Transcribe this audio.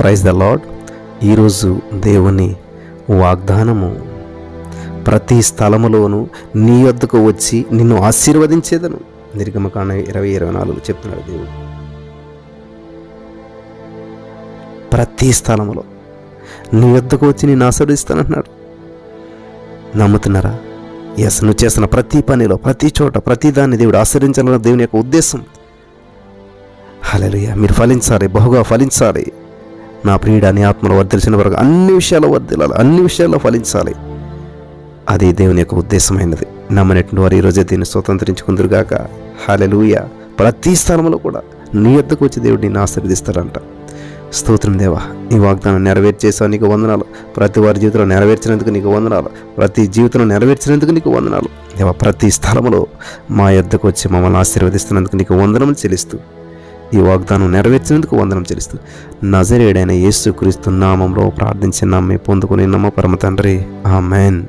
Praise the lord ఈరోజు దేవుని వాగ్దానము. ప్రతి స్థలములోనూ నీ వద్దకు వచ్చి నిన్ను ఆశీర్వదించేదను. నిర్గమకాండ ఇరవై ఇరవై నాలుగు చెప్తున్నాడు దేవుడు. ప్రతి స్థలములో నీ వద్దకు వచ్చి నేను ఆశీర్వదిస్తానంటున్నాడు నమ్ముతున్నారా? ఎస్ నువ్వు చేస్తున్న ప్రతి పనిలో ప్రతి చోట ప్రతి దాన్ని దేవుడు ఆశ్రయించాలన్న దేవుని యొక్క ఉద్దేశం. హలలుయ మీరు ఫలించాలి బహుగా ఫలించాలి. నా ప్రియుడ ఆత్మలో వర్ధిల్చిన వరకు అన్ని విషయాల్లో వర్ధిల్లాలి అన్ని విషయాల్లో ఫలించాలి. అది దేవుని యొక్క ఉద్దేశమైనది. నమ్మనటువంటి వారు ఈరోజే దీన్ని స్వతంత్రించుకుందరుగాక. హాలెలూయ ప్రతి స్థలంలో కూడా నీ వద్దకు వచ్చి దేవుడు నిన్ను ఆశీర్వదిస్తాడంట. స్తోత్రం దేవా. నీ వాగ్దానం నెరవేర్చేసావు నీకు వందనాలు. ప్రతి వారి జీవితంలో నెరవేర్చినందుకు నీకు వందనాలు. ప్రతి జీవితంలో నెరవేర్చినందుకు నీకు వందనాలు. దేవా ప్రతి స్థలంలో మా యొద్దకు వచ్చి మమ్మల్ని ఆశీర్వదిస్తున్నందుకు నీకు వందనం చెల్లిస్తూ ఈ వాగ్దానం నెరవేర్చినందుకు వందనం చెల్లిస్తూ నజరేడైన యేసు క్రీస్తు నామంలో ప్రార్థించిన నమ్మి పొందుకుని నమ్మ పరమ తండ్రి. మ్యాన్